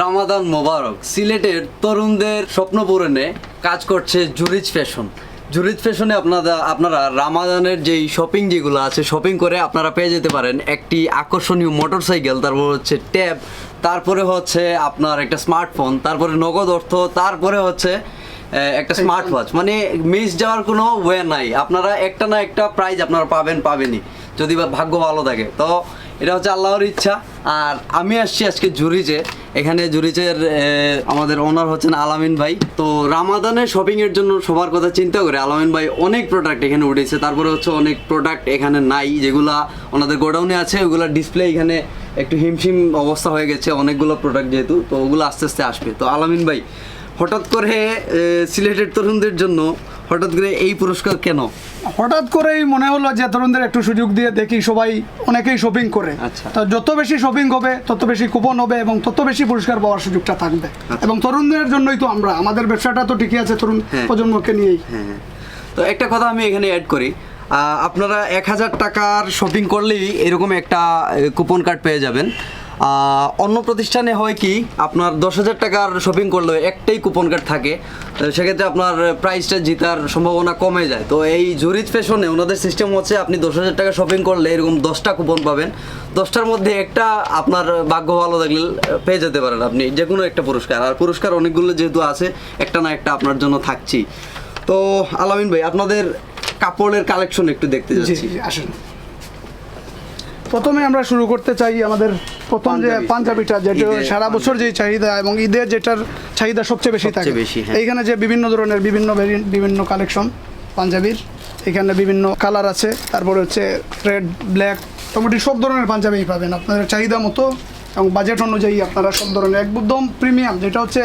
রামাদান মোবারক সিলেটের তরুণদের স্বপ্ন পূরণে কাজ করছে জুরিজ ফ্যাশন। জুরিজ ফ্যাশনে আপনারা আপনারা রামাদানের যেই শপিং যেগুলো আছে শপিং করে আপনারা পেয়ে যেতে পারেন একটি আকর্ষণীয় মোটর সাইকেল তারপর হচ্ছে ট্যাব তারপরে হচ্ছে আপনার একটা স্মার্টফোন তারপরে নগদ অর্থ তারপরে হচ্ছে একটা স্মার্ট ওয়াচ। মানে মিস যাওয়ার কোনো ওয়ে নাই। আপনারা একটা না একটা প্রাইজ আপনারা পাবেন পাবেনই। যদি বা ভাগ্য ভালো থাকে। তো এটা হচ্ছে আল্লাহর ইচ্ছা। আর আমি আসছি আজকে জুরিজে। এখানে জুরিজের আমাদের ওনার হচ্ছেন আলামিন ভাই। তো রামাদানের শপিং এর জন্য সবার কথা চিন্তা করে আলামিন ভাই অনেক প্রোডাক্ট এখানে উঠেছে। তারপরে হচ্ছে অনেক প্রোডাক্ট এখানে নাই। যেগুলা ওনাদের গোডাউনে আছে, ওগুলা ডিসপ্লে এখানে একটু হিমশিম অবস্থা হয়ে গেছে, অনেকগুলো প্রোডাক্ট যেহেতু। তো ওগুলো আস্তে আস্তে আসবে। তো আলামিন ভাই, হঠাৎ করে সিলেটেড তরুণদের জন্য হঠাৎ করে এই পুরস্কার কেন? হঠাৎ করেই মনে হলো যে তরুণদের একটু সুযোগ দিয়ে দেখি সবাই অনেকেই শপিং করে। আচ্ছা। তো যত বেশি শপিং হবে তত বেশি কুপন হবে এবং তত বেশি পুরস্কার পাওয়ার সুযোগটা থাকবে। এবং তরুণদের জন্যই তো আমরা আমাদের ব্যবসাটা তো ঠিকই আছে তরুণ হ্যাঁ। প্রজন্মকে নিয়েই। হ্যাঁ তো একটা কথা আমি এখানে অ্যাড করি। আপনারা এক হাজার টাকার শপিং করলেই এরকম একটা কুপন কার্ড পেয়ে যাবেন। অন্য প্রতিষ্ঠানে হয় কি আপনার দশ হাজার টাকার শপিং করলে একটাই কুপন কার্ড থাকে তো সেক্ষেত্রে আপনার প্রাইসটা জিতার সম্ভাবনা কমে যায়। তো এই জরিদ ফ্যাশনে ওনাদের সিস্টেম হচ্ছে আপনি দশ হাজার টাকা শপিং করলে এরকম দশটা কুপন পাবেন। দশটার মধ্যে একটা আপনার ভাগ্য ভালো থাকলে পেয়ে যেতে পারেন আপনি যে কোনো একটা পুরস্কার। আর পুরস্কার অনেকগুলো যেহেতু আছে একটা না একটা আপনার জন্য থাকছি তো আলামিন ভাই আপনাদের কাপড়ের কালেকশন একটু দেখতে যাচ্ছি। আসেন। প্রথমে আমরা শুরু করতে চাই আমাদের প্রথম যে পাঞ্জাবিটা যেটা সারা বছর যেই চাহিদা এবং ঈদের যেটার চাহিদা সবচেয়ে বেশি থাকে। হ্যাঁ। এইখানে যে বিভিন্ন ধরনের বিভিন্ন বিভিন্ন কালেকশন পাঞ্জাবির এখানে বিভিন্ন কালার আছে। তারপরে হচ্ছে রেড ব্ল্যাক মোটামুটি সব ধরনের পাঞ্জাবি পাবেন। আপনাদের চাহিদা মতো এবং বাজেট অনুযায়ী আপনারা সব ধরনের একদম প্রিমিয়াম যেটা হচ্ছে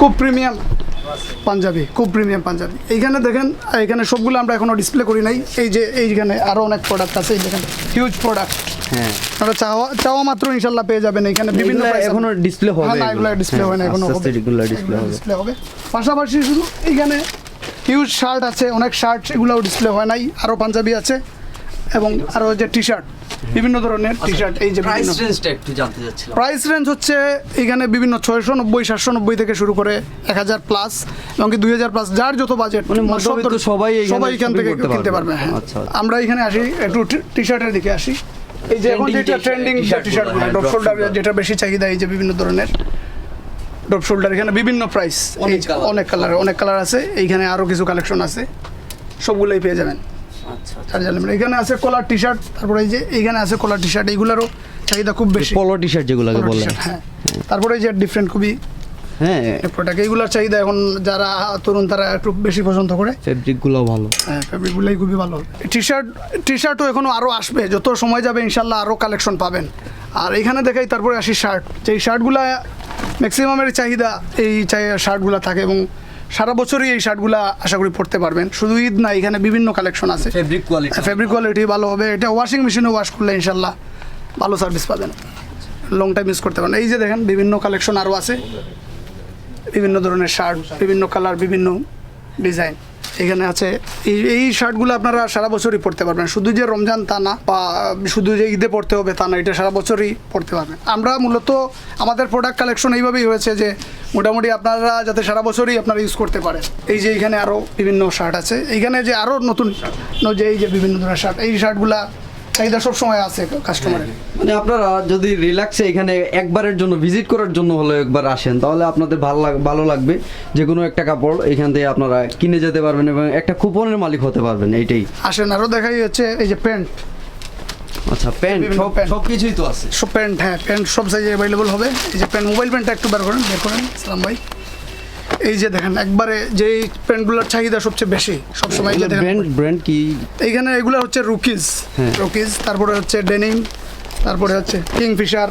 খুব প্রিমিয়াম পাঞ্জাবি খুব প্রিমিয়াম পাঞ্জাবি। এইখানে দেখেন এখানে সবগুলো আমরা এখনও ডিসপ্লে করি নাই। এই যে এইখানে আরও অনেক প্রোডাক্ট আছে এই দেখেন হিউজ প্রোডাক্ট হ্যাঁ চাওয়া চাওয়া মাত্র ইনশাল্লাহ পেয়ে যাবেন এখানে বিভিন্ন এখনও আছে। হবে হ্যাঁ, না এগুলো। ডিসপ্লে হ্যাঁ, না এখনও আস্তে আস্তে হবে এগুলো display হবে। ডিসপ্লে হবে পাশাপাশি শুধু এইখানে হিউজ শার্ট আছে অনেক শার্ট এগুলোও ডিসপ্লে হয় নাই আরও পাঞ্জাবি আছে এবং আরও যে টি শার্ট বিভিন্ন ধরনের টি শার্ট এই যে প্রাইস বিভিন্ন রেঞ্জটা একটু জানতে চাচ্ছিলাম প্রাইস রেঞ্জ হচ্ছে এখানে বিভিন্ন ছয়শো নব্বই সাতশো নব্বই থেকে শুরু করে এক হাজার প্লাস এমনকি দুই হাজার প্লাস যার যত বাজেট মানে সবাই এখানে সবাই এখান থেকে কিনতে পারবে। হ্যাঁ আচ্ছা, আচ্ছা। আমরা এখানে আসি একটু টি শার্টের দিকে আসি এই যে এখন যেটা ট্রেন্ডিং টি শার্টগুলো, ড্রপ শোল্ডার যেটা বেশি চাহিদা এই যে বিভিন্ন ধরনের ড্রপ শোল্ডার এখানে বিভিন্ন প্রাইস অনেক কালার অনেক কালার আছে এইখানে আরও কিছু কালেকশন আছে সবগুলোই পেয়ে যাবেন। আচ্ছা আর এখানে আছে কলার টি শার্ট তারপরে এই যে এইখানে আছে কলার টি শার্ট এইগুলোরও চাহিদা খুব বেশি। পলো টি শার্ট যেগুলোকে Polo বলে হ্যাঁ। তারপরে এই যে ডিফারেন্ট খুবই হ্যাঁ। প্রোডাক্ট এইগুলোর চাহিদা এখন যারা তরুণ তারা একটু বেশি পছন্দ করে। ফেব্রিকগুলো ভালো। হ্যাঁ ফেব্রিকগুলোই খুবই ভালো। টি শার্ট টি শার্টও এখনও আরও আসবে। যত সময় যাবে ইনশাল্লাহ আরও কালেকশন পাবেন। আর এখানে দেখাই তারপরে আসি শার্ট যেই শার্টগুলা ম্যাক্সিমামের চাহিদা এই চাই শার্টগুলো থাকে এবং সারা বছরই এই শার্টগুলা আশা করি পড়তে পারবেন। শুধু ঈদ না এখানে বিভিন্ন কালেকশন আছে। ফেব্রিক কোয়ালিটি ফেব্রিক কোয়ালিটি ভালো হবে। এটা ওয়াশিং মেশিনে ওয়াশ করলে ইনশাল্লাহ ভালো সার্ভিস পাবেন। লং টাইম ইউজ করতে পারেন এই যে দেখেন বিভিন্ন কালেকশন আরও আছে। বিভিন্ন ধরনের শার্ট বিভিন্ন কালার বিভিন্ন ডিজাইন এখানে আছে, এই এই শার্টগুলো আপনারা সারা বছরই পরতে পারবেন। শুধু যে রমজান তা না, বা শুধু যে ঈদে পড়তে হবে তা না, এটা সারা বছরই পরতে পারবেন। আমরা মূলত আমাদের প্রোডাক্ট কালেকশন এইভাবেই হয়েছে যে, মোটামুটি আপনারা যাতে সারা বছরই আপনারা ইউজ করতে পারেন। এই যে এখানে আরও বিভিন্ন শার্ট আছে। এইখানে যে আরও নতুন, যে এই যে বিভিন্ন ধরনের শার্ট এই শার্টগুলা চাহিদা সব সময় আছে কাস্টমারের মানে আপনারা যদি রিল্যাক্সে এখানে একবারের জন্য ভিজিট করার জন্য হলো একবার আসেন তাহলে আপনাদের ভালো ভালো লাগবে যে কোনো একটা কাপড় এখান থেকে আপনারা কিনে যেতে পারবেন এবং একটা কুপনের মালিক হতে পারবেন এইটাই। আসেন আরও দেখাই হচ্ছে এই যে প্যান্ট। আচ্ছা প্যান্ট সব প্যান্ট। সব কিছুই তো আছে। সব প্যান্ট হ্যাঁ প্যান্ট সব সাইজে অ্যাভেলেবল হবে। এই যে প্যান্ট মোবাইল প্যান্টটা একটু বের করেন বের করেন। সালাম ভাই। এই যে দেখেন একবারে যে প্যান্টগুলোর চাহিদা সবচেয়ে বেশি সবসময় যে দেখেন ব্র্যান্ড ব্র্যান্ড কি এইখানে এগুলো হচ্ছে রুকিজ হ্যাঁ। রুকিজ তারপরে হচ্ছে ডেনিম তারপরে হচ্ছে কিংফিশার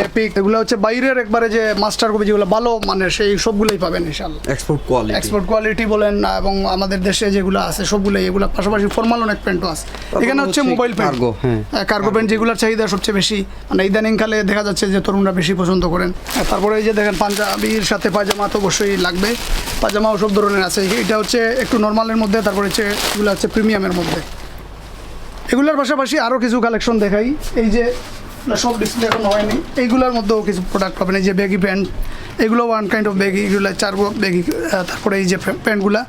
ডেপিক এগুলো হচ্ছে বাইরের একবারে যে মাস্টার কপি যেগুলো ভালো মানের সেই সবগুলোই পাবেন ইনশাল্লাহ এক্সপোর্ট কোয়ালিটি এক্সপোর্ট কোয়ালিটি বলেন এবং আমাদের দেশে যেগুলো আছে সবগুলোই এগুলো পাশাপাশি ফর্মাল অনেক প্যান্টও আছে। এখানে হচ্ছে মোবাইল প্যান্ট হ্যাঁ। কার্গো প্যান্ট যেগুলোর চাহিদা সবচেয়ে বেশি। মানে ইদানিংকালে দেখা যাচ্ছে যে তরুণরা বেশি পছন্দ করেন। আর তারপরে এই যে দেখেন পাঞ্জাবির সাথে পাজামা তো অবশ্যই লাগবে। পাজামাও সব ধরনের আছে। এটা হচ্ছে একটু নর্মালের মধ্যে তারপরে হচ্ছে এগুলো হচ্ছে প্রিমিয়ামের মধ্যে। এগুলোর পাশাপাশি আরও কিছু কালেকশন দেখাই। এই যে না, সব ডিসপ্লে এখন হয়নি। এইগুলোর মধ্যেও কিছু প্রোডাক্ট পাবেন এই যে ব্যাগি প্যান্ট এগুলো ওয়ান কাইন্ড অফ ব্যাগি এগুলো চার ব্যাগি তারপরে এই যে প্যান্টগুলা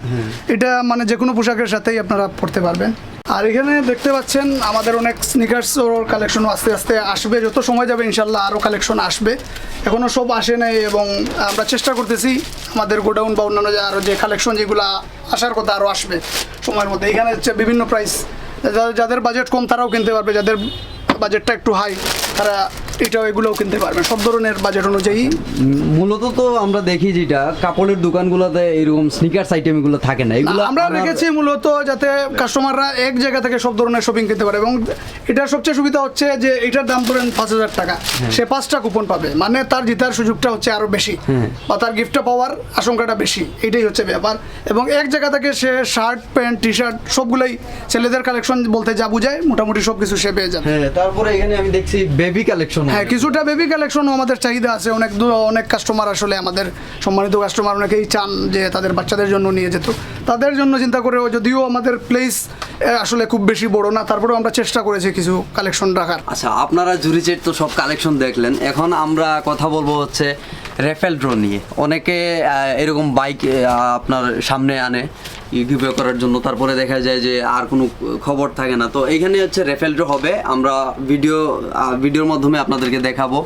এটা মানে যে কোনো পোশাকের সাথেই আপনারা পরতে পারবেন। আর এখানে দেখতে পাচ্ছেন আমাদের অনেক স্নিকার্স কালেকশনও আস্তে আস্তে আসবে। যত সময় যাবে ইনশাল্লাহ আরও কালেকশন আসবে। এখনও সব আসে নাই এবং আমরা চেষ্টা করতেছি আমাদের গোডাউন বা অন্যান্য আরও যে কালেকশন যেগুলো আসার কথা আরও আসবে সময়ের মধ্যে। এখানে হচ্ছে বিভিন্ন প্রাইস যাদের বাজেট কম তারাও কিনতে পারবে। যাদের বাজেটটা একটু হাই তারা এটাও এগুলোও কিনতে পারবে সব ধরনের বাজেট অনুযায়ী। মূলত তো আমরা দেখি যেটা কাপড়ের দোকানগুলোতে এরকম স্নিকার্স আইটেম এগুলো থাকে না। এগুলো আমরা রেখেছি মূলত যাতে কাস্টমাররা এক জায়গা থেকে সব ধরনের শপিং করতে পারে। এবং এটার সবচেয়ে সুবিধা হচ্ছে যে এটার দাম ধরেন পাঁচ হাজার টাকা। সে পাঁচটা কুপন পাবে। মানে তার জিতার সুযোগটা হচ্ছে আরও বেশি। বা তার গিফটটা পাওয়ার আশঙ্কাটা বেশি। এটাই হচ্ছে ব্যাপার। এবং এক জায়গা থেকে সে শার্ট প্যান্ট টি শার্ট সবগুলোই ছেলেদের কালেকশন বলতে যা বুঝায় মোটামুটি সব কিছু সে পেয়ে যাবে। হ্যাঁ তারপরে এখানে আমি দেখছি বেবি কালেকশন হ্যাঁ কিছুটা বেবি কালেকশনও আমাদের চাহিদা আছে। অনেক দূর অনেক কাস্টমার আসলে আমাদের সম্মানিত কাস্টমার অনেকেই চান যে তাদের বাচ্চাদের জন্য নিয়ে যেত। তাদের জন্য চিন্তা করে যদিও আমাদের প্লেস আসলে খুব বেশি বড় না তারপরেও আমরা চেষ্টা করেছি কিছু কালেকশন রাখার। আচ্ছা আপনারা জুরিচের তো সব কালেকশন দেখলেন। এখন আমরা কথা বলব হচ্ছে রেফেল ড্র নিয়ে। অনেকে এরকম বাইক আপনার সামনে আনে। গিভে করার জন্য। তারপরে দেখা যায় যে আর কোনো খবর থাকে না। তো এখানে হচ্ছে রেফেল ড্র হবে। আমরা ভিডিও ভিডিওর মাধ্যমে আপনাদেরকে দেখাবো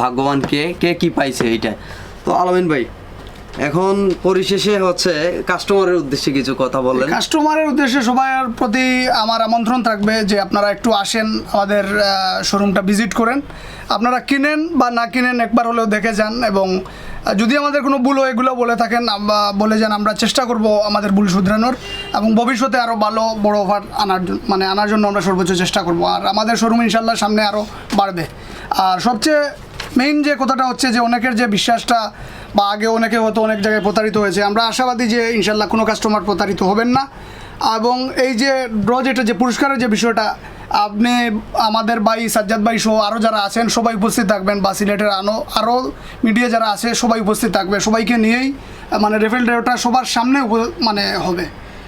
ভাগ্যবান কে কে কি পাইছে এইটা। তো আলমিন ভাই, এখন পরিশেষে হচ্ছে কাস্টমারের উদ্দেশ্যে কিছু কথা বললেন কাস্টমারের উদ্দেশ্যে সবার প্রতি আমার আমন্ত্রণ থাকবে যে আপনারা একটু আসেন, আমাদের শোরুমটা ভিজিট করেন। আপনারা কিনেন বা না কিনেন একবার হলেও দেখে যান এবং যদি আমাদের কোনো ভুল এগুলো বলে থাকেন বলে যান আমরা চেষ্টা করব আমাদের ভুল শুধরানোর এবং ভবিষ্যতে আরও ভালো, বড় অফার আনার মানে আনার জন্য আমরা সর্বোচ্চ চেষ্টা করব। আর আমাদের শোরুম ইনশাল্লাহ সামনে আরও বাড়বে। আর সবচেয়ে মেইন যে কথাটা হচ্ছে যে অনেকের যে বিশ্বাসটা, বা আগে অনেকে হয়তো অনেক জায়গায় প্রতারিত হয়েছে, আমরা আশাবাদী যে ইনশাল্লাহ কোনো কাস্টমার প্রতারিত হবেন না। এবং এই যে ড্র যেটা, যে পুরস্কারের যে বিষয়টা আপনি আমাদের ভাই সাজ্জাদ ভাই সহ আরও যারা আছেন, সবাই উপস্থিত থাকবেন। বা সিলেটের আনো আরও মিডিয়া যারা আছে, সবাই উপস্থিত থাকবে। সবাইকে নিয়েই মানে রেফেল ড্রটা সবার সামনে মানে হবে।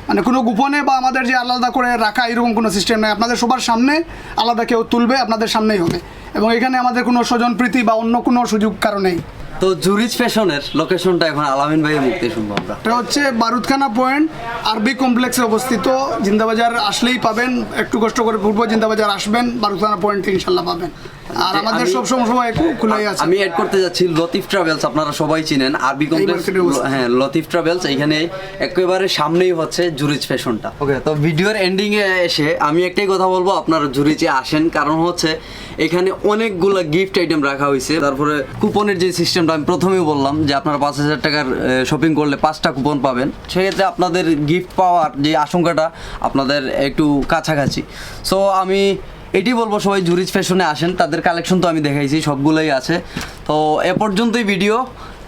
মানে কোনো গোপনে বা আমাদের যে আলাদা করে রাখা এরকম কোনো সিস্টেম নেই। আপনাদের সবার সামনে আলাদা কেউ তুলবে, আপনাদের সামনেই হবে। এবং এখানে আমাদের কোনো স্বজন প্রীতি বা অন্য কোনো সুযোগ কারণেই তো জুরিজ ফ্যাশনের লোকেশনটা এখন আলামিন ভাইয়ের মুক্তি শুনব আমরা। এটা হচ্ছে বারুদখানা পয়েন্ট, আরবি কমপ্লেক্সে অবস্থিত। জিন্দাবাজার আসলেই পাবেন, একটু কষ্ট করে পূর্ব জিন্দাবাজার আসবেন, বারুদখানা পয়েন্ট ইনশাল্লাহ পাবেন। আর আমাদের আমি- সব সময় খোলাই আছে। আমি অ্যাড করতে যাচ্ছি লতিফ ট্রাভেলস আপনারা সবাই চিনেন। আরবি কমপ্লেক্স। হ্যাঁ লতিফ ট্রাভেলস এখানে একেবারে সামনেই হচ্ছে জুরিচ ফ্যাশনটা। ওকে তো ভিডিওর এন্ডিং এ এসে আমি একটাই কথা বলব আপনারা জুরিচে আসেন। কারণ হচ্ছে এখানে অনেকগুলো গিফট আইটেম রাখা হয়েছে। তারপরে কুপনের যে সিস্টেমটা আমি প্রথমেই বললাম যে আপনারা পাঁচ হাজার টাকার শপিং করলে পাঁচটা কুপন পাবেন। সেক্ষেত্রে আপনাদের গিফট পাওয়ার যে আশঙ্কাটা আপনাদের একটু কাছাকাছি। সো আমি এটি বলব সবাই জুরিজ ফ্যাশনে আসেন, তাদের কালেকশন তো আমি দেখাইছি, সবগুলোই আছে। তো এ পর্যন্তই video.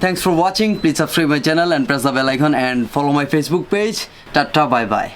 Thanks for watching please subscribe my channel and press the bell icon and follow my Facebook page tata bye bye